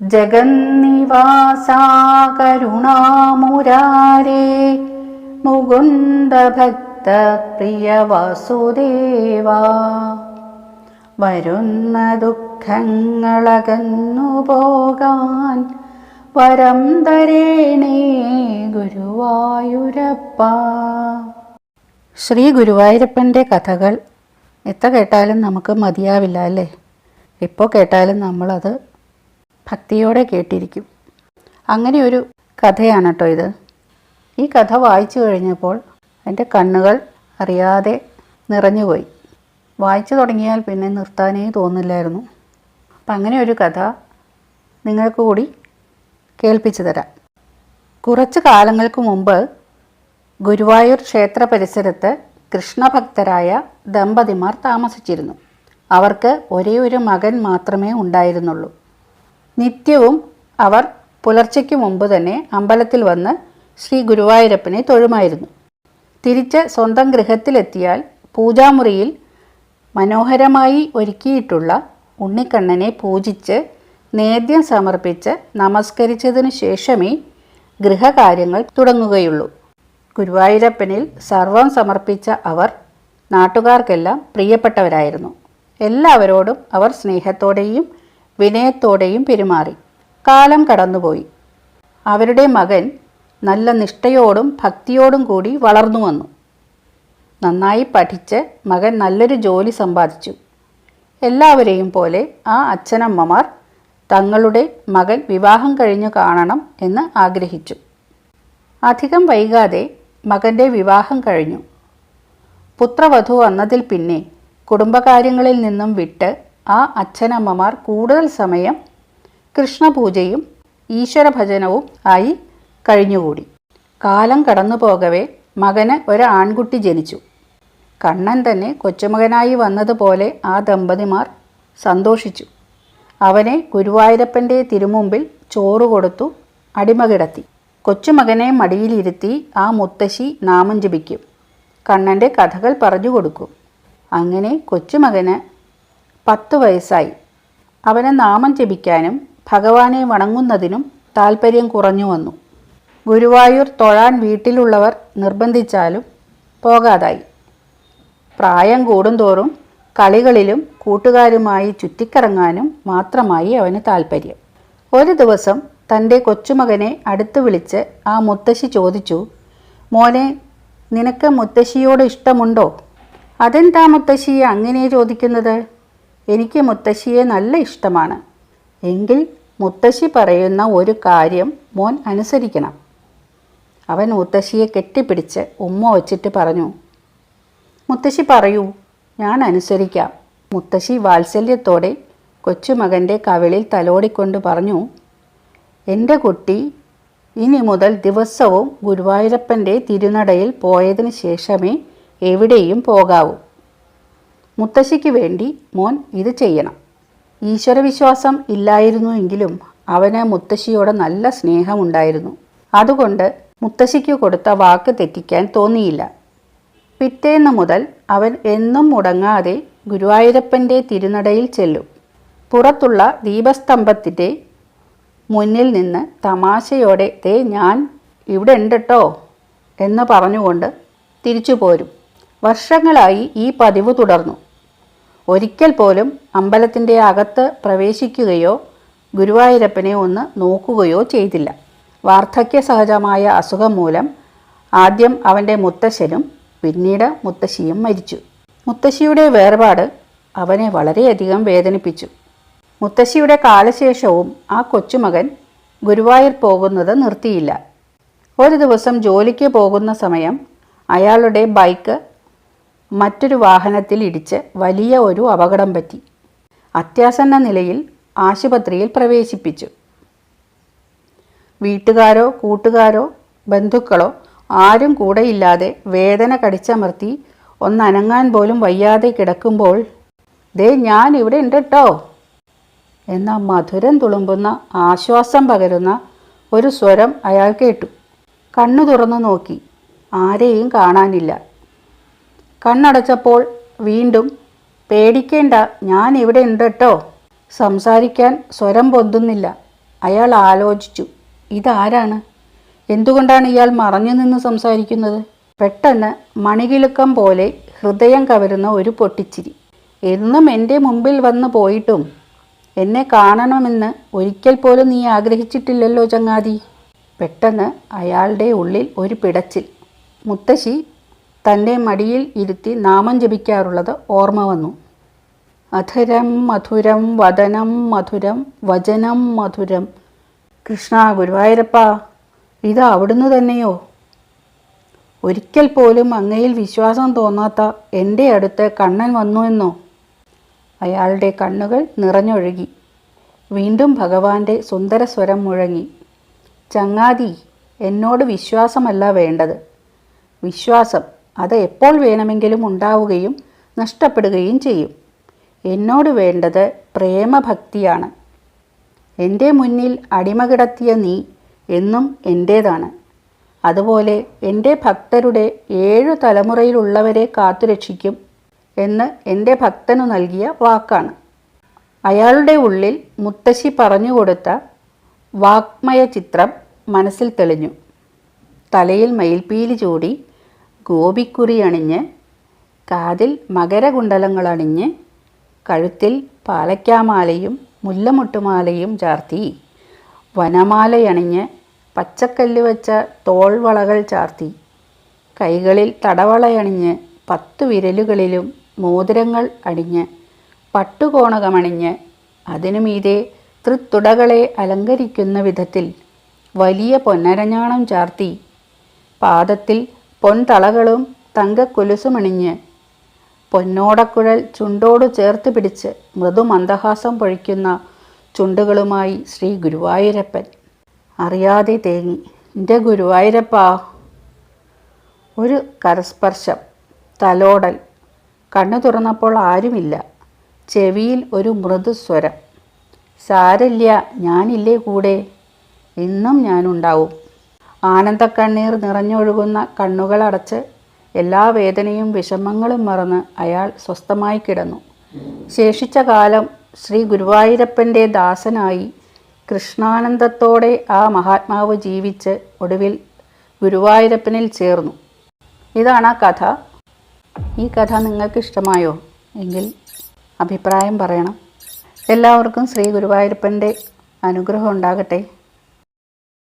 ജഗന്നിവാസാ കരുണാമുരാരേ മുകുന്ദഭക്ത പ്രിയ വാസുദേവാ വരുന്ന ദുഃഖങ്ങളകന്നു പോകാൻ വരം തരേണേ ഗുരുവായൂരപ്പ. ശ്രീ ഗുരുവായൂരപ്പന്റെ കഥകൾ എത്ര കേട്ടാലും നമുക്ക് മതിയാവില്ല അല്ലേ? എപ്പോൾ കേട്ടാലും നമ്മളത് ഭക്തിയോടെ കേട്ടിരിക്കും. അങ്ങനെ ഒരു കഥയാണ് കേട്ടോ ഇത്. ഈ കഥ വായിച്ചു കഴിഞ്ഞപ്പോൾ എന്റെ കണ്ണുകൾ അറിയാതെ നിറഞ്ഞുപോയി വായിച്ചു തുടങ്ങിയാൽ പിന്നെ നിർത്താനേ തോന്നില്ലായിരുന്നു. അപ്പം അങ്ങനെ ഒരു കഥ നിങ്ങൾക്ക് കൂടി കേൾപ്പിച്ചു തരാം. കുറച്ച് കാലങ്ങൾക്ക് മുമ്പ് ഗുരുവായൂർ ക്ഷേത്ര പരിസരത്ത് കൃഷ്ണഭക്തരായ ദമ്പതിമാർ താമസിച്ചിരുന്നു. അവർക്ക് ഒരേ ഒരു മകൻ മാത്രമേ ഉണ്ടായിരുന്നുള്ളൂ. നിത്യവും അവർ പുലർച്ചയ്ക്ക് മുമ്പ് തന്നെ അമ്പലത്തിൽ വന്ന് ശ്രീ ഗുരുവായൂരപ്പനെ തൊഴുമായിരുന്നു. തിരിച്ച് സ്വന്തം ഗൃഹത്തിലെത്തിയാൽ പൂജാമുറിയിൽ മനോഹരമായി ഒരുക്കിയിട്ടുള്ള ഉണ്ണിക്കണ്ണനെ പൂജിച്ച് നേദ്യം സമർപ്പിച്ച് നമസ്കരിച്ചതിനു ശേഷമേ ഗൃഹകാര്യങ്ങൾ തുടങ്ങുകയുള്ളൂ. ഗുരുവായൂരപ്പനിൽ സർവം സമർപ്പിച്ച അവർ നാട്ടുകാർക്കെല്ലാം പ്രിയപ്പെട്ടവരായിരുന്നു. എല്ലാവരോടും അവർ സ്നേഹത്തോടെയും വിനയത്തോടെയും പെരുമാറി. കാലം കടന്നുപോയി. അവരുടെ മകൻ നല്ല നിഷ്ഠയോടും ഭക്തിയോടും കൂടി വളർന്നു വന്നു. നന്നായി പഠിച്ച് മകൻ നല്ലൊരു ജോലി സമ്പാദിച്ചു. എല്ലാവരെയും പോലെ ആ അച്ഛനമ്മമാർ തങ്ങളുടെ മകൻ വിവാഹം കഴിഞ്ഞു കാണണം എന്ന് ആഗ്രഹിച്ചു. അധികം വൈകാതെ മകന്റെ വിവാഹം കഴിഞ്ഞു. പുത്രവധു വന്നതിൽ പിന്നെ കുടുംബകാര്യങ്ങളിൽ നിന്നും വിട്ട് ആ അച്ഛനമ്മമാർ കൂടുതൽ സമയം കൃഷ്ണപൂജയും ഈശ്വരഭജനവും ആയി കഴിഞ്ഞുകൂടി. കാലം കടന്നു പോകവേ മകന് ഒരു ആൺകുട്ടി ജനിച്ചു. കണ്ണൻ തന്നെ കൊച്ചുമകനായി വന്നതുപോലെ ആ ദമ്പതിമാർ സന്തോഷിച്ചു. അവനെ ഗുരുവായൂരപ്പന്റെ തിരുമുമ്പിൽ ചോറ് കൊടുത്തു അടിമ കിടത്തി കൊച്ചുമകനെ മടിയിലിരുത്തി ആ മുത്തശ്ശി നാമം ജപിക്കും. കണ്ണന്റെ കഥകൾ പറഞ്ഞു കൊടുക്കും. അങ്ങനെ കൊച്ചുമകന് പത്ത് വയസ്സായി. അവനെ നാമം ജപിക്കാനും ഭഗവാനെ വണങ്ങുന്നതിനും താൽപ്പര്യം കുറഞ്ഞു വന്നു. ഗുരുവായൂർ തൊഴാൻ വീട്ടിലുള്ളവർ നിർബന്ധിച്ചാലും പോകാതായി. പ്രായം കൂടുന്തോറും കളികളിലും കൂട്ടുകാരുമായി ചുറ്റിക്കറങ്ങാനും മാത്രമായി അവന് താൽപ്പര്യം ഒരു ദിവസം തന്റെ കൊച്ചുമകനെ അടുത്ത് വിളിച്ച് ആ മുത്തശ്ശി ചോദിച്ചു മോനെ നിനക്ക് മുത്തശ്ശിയോട് ഇഷ്ടമുണ്ടോ? അതെന്താ മുത്തശ്ശിയെ അങ്ങനെ ചോദിക്കുന്നത്? എനിക്ക് മുത്തശ്ശിയെ നല്ല ഇഷ്ടമാണ്. എങ്കിൽ മുത്തശ്ശി പറയുന്ന ഒരു കാര്യം മോൻ അനുസരിക്കണം. അവൻ മുത്തശ്ശിയെ കെട്ടിപ്പിടിച്ച് ഉമ്മ വച്ചിട്ട് പറഞ്ഞു മുത്തശ്ശി പറയൂ ഞാൻ അനുസരിക്കാം. മുത്തശ്ശി വാത്സല്യത്തോടെ കൊച്ചുമകന്റെ കവിളിൽ തലോടിക്കൊണ്ട് പറഞ്ഞു എന്റെ കുട്ടി ഇനി മുതൽ ദിവസവും ഗുരുവായൂരപ്പന്റെ തിരുനടയിൽ പോയതിന് ശേഷമേ എവിടെയും പോകാവൂ. മുത്തശ്ശിക്ക് വേണ്ടി മോൻ ഇത് ചെയ്യണം. ഈശ്വരവിശ്വാസം ഇല്ലായിരുന്നു എങ്കിലും അവന് മുത്തശ്ശിയോട് നല്ല സ്നേഹമുണ്ടായിരുന്നു. അതുകൊണ്ട് മുത്തശ്ശിക്ക് കൊടുത്ത വാക്ക് തെറ്റിക്കാൻ തോന്നിയില്ല. പിറ്റേന്ന് മുതൽ അവൻ എന്നും മുടങ്ങാതെ ഗുരുവായൂരപ്പന്റെ തിരുനടയിൽ ചെല്ലും. പുറത്തുള്ള ദീപസ്തംഭത്തിന്റെ മുന്നിൽ നിന്ന് തമാശയോടെ ദേ ഞാൻ ഇവിടെ ഉണ്ട് ട്ടോ എന്ന് പറഞ്ഞുകൊണ്ട് തിരിച്ചു പോരും വർഷങ്ങളായി ഈ പതിവ് തുടർന്നു. ഒരിക്കൽ പോലും അമ്പലത്തിന്റെ അകത്ത് പ്രവേശിക്കുകയോ ഗുരുവായൂരപ്പനെ ഒന്ന് നോക്കുകയോ ചെയ്തില്ല. വാർദ്ധക്യ സഹജമായ അസുഖം മൂലം ആദ്യം അവന്റെ മുത്തശ്ശനും പിന്നീട് മുത്തശ്ശിയും മരിച്ചു. മുത്തശ്ശിയുടെ വേർപാട് അവനെ വളരെയധികം വേദനിപ്പിച്ചു. മുത്തശ്ശിയുടെ കാലശേഷവും ആ കൊച്ചുമകൻ ഗുരുവായൂർ പോകുന്നത് നിർത്തിയില്ല. ഒരു ദിവസം ജോലിക്ക് പോകുന്ന സമയം അയാളുടെ ബൈക്ക് മറ്റൊരു വാഹനത്തിൽ ഇടിച്ച് വലിയ ഒരു അപകടം പറ്റി. അത്യാസന്ന നിലയിൽ ആശുപത്രിയിൽ പ്രവേശിപ്പിച്ചു. വീട്ടുകാരോ കൂട്ടുകാരോ ബന്ധുക്കളോ ആരും കൂടെയില്ലാതെ വേദന കടിച്ചമർത്തി ഒന്നനങ്ങാൻ പോലും വയ്യാതെ കിടക്കുമ്പോൾ ദേ ഞാൻ ഇവിടെ ഉണ്ട് കേട്ടോ എന്ന മധുരം തുളുമ്പുന്ന ആശ്വാസം പകരുന്ന ഒരു സ്വരം അയാൾ കേട്ടു. കണ്ണു തുറന്നു നോക്കി. ആരെയും കാണാനില്ല. കണ്ണടച്ചപ്പോൾ വീണ്ടും പേടിക്കേണ്ട ഞാൻ ഇവിടെ ഉണ്ട് കേട്ടോ സംസാരിക്കാൻ സ്വരം പൊന്തുന്നില്ല. അയാൾ ആലോചിച്ചു ഇതാരാണ്? എന്തുകൊണ്ടാണ് ഇയാൾ മറഞ്ഞു നിന്ന് സംസാരിക്കുന്നത്? പെട്ടെന്ന് മണികിലുക്കം പോലെ ഹൃദയം കവരുന്ന ഒരു പൊട്ടിച്ചിരി. എന്നും എന്റെ മുമ്പിൽ വന്ന് പോയിട്ടും എന്നെ കാണണമെന്ന് ഒരിക്കൽ പോലും നീ ആഗ്രഹിച്ചിട്ടില്ലല്ലോ ചങ്ങാതി. പെട്ടെന്ന് അയാളുടെ ഉള്ളിൽ ഒരു പിടച്ചിൽ. മുത്തശ്ശി തന്റെ മടിയിൽ ഇരുത്തി നാമം ജപിക്കാറുള്ളത് ഓർമ്മ വന്നു. അധരം മധുരം വദനം മധുരം വചനം മധുരം. കൃഷ്ണ ഗുരുവായൂരപ്പ ഇത് അവിടുന്ന് തന്നെയോ? ഒരിക്കൽ പോലും അങ്ങയിൽ വിശ്വാസം തോന്നാത്ത എന്റെ അടുത്ത് കണ്ണൻ വന്നു എന്നോ? അയാളുടെ കണ്ണുകൾ നിറഞ്ഞൊഴുകി. വീണ്ടും ഭഗവാന്റെ സുന്ദരസ്വരം മുഴങ്ങി. ചങ്ങാതി എന്നോട് വിശ്വാസമല്ല വേണ്ടത്. വിശ്വാസം അത് എപ്പോൾ വേണമെങ്കിലും ഉണ്ടാവുകയും നഷ്ടപ്പെടുകയും ചെയ്യും. എന്നോട് വേണ്ടത് പ്രേമഭക്തിയാണ്. എന്റെ മുന്നിൽ അടിമ കിടത്തിയ നീ എന്നും എന്റേതാണ് അതുപോലെ എന്റെ ഭക്തരുടെ ഏഴു തലമുറയിലുള്ളവരെ കാത്തുരക്ഷിക്കും എന്ന് എന്റെ ഭക്തനു നൽകിയ വാക്കാണ്. അയാളുടെ ഉള്ളിൽ മുത്തശ്ശി പറഞ്ഞുകൊടുത്ത വാക്മയ ചിത്രം മനസ്സിൽ തെളിഞ്ഞു. തലയിൽ മയിൽപ്പീലി ചൂടി ഗോപിക്കുറി അണിഞ്ഞ് കാതിൽ മകരകുണ്ടലങ്ങൾ അണിഞ്ഞ് കഴുത്തിൽ പാലയ്ക്കാമാലയും മുല്ലമുട്ടുമാലയും ചാർത്തി വനമാലയണിഞ്ഞ് പച്ചക്കല്ല് വെച്ച തോൾവളകൾ ചാർത്തി കൈകളിൽ തടവളയണിഞ്ഞ് പത്തു വിരലുകളിലും മോതിരങ്ങൾ അണിഞ്ഞ് പട്ടുകോണകമണിഞ്ഞ് അതിനുമീതെ തൃത്തുടകളെ അലങ്കരിക്കുന്ന വിധത്തിൽ വലിയ പൊന്നരഞ്ഞാണം ചാർത്തി പാദത്തിൽ പൊൻതളകളും തങ്കക്കൊലുസുമണിഞ്ഞ് പൊന്നോടക്കുഴൽ ചുണ്ടോട് ചേർത്ത് പിടിച്ച് മൃദുമന്ദഹാസം പൊഴിക്കുന്ന ചുണ്ടുകളുമായി ശ്രീ ഗുരുവായൂരപ്പൻ. അറിയാതെ തേങ്ങി എന്റെ ഗുരുവായൂരപ്പ ഒരു കരസ്പർശം തലോടൽ കണ്ണു തുറന്നപ്പോൾ ആരുമില്ല ചെവിയിൽ ഒരു മൃദുസ്വരം. സാരല്ല ഞാനില്ലേ കൂടെ? ഇന്നും ഞാനുണ്ടാവും. ആനന്ദക്കണ്ണീർ നിറഞ്ഞൊഴുകുന്ന കണ്ണുകളടച്ച് എല്ലാ വേദനയും വിഷമങ്ങളും മറന്ന് അയാൾ സ്വസ്ഥമായി കിടന്നു. ശേഷിച്ച കാലം ശ്രീ ഗുരുവായൂരപ്പന്റെ ദാസനായി കൃഷ്ണാനന്ദത്തോടെ ആ മഹാത്മാവ് ജീവിച്ച് ഒടുവിൽ ഗുരുവായൂരപ്പനിൽ ചേർന്നു. ഇതാണ് ആ കഥ. ഈ കഥ നിങ്ങൾക്ക് ഇഷ്ടമായോ എങ്കിൽ അഭിപ്രായം പറയണം. എല്ലാവർക്കും ശ്രീ ഗുരുവായൂരപ്പന്റെ അനുഗ്രഹം ഉണ്ടാകട്ടെ.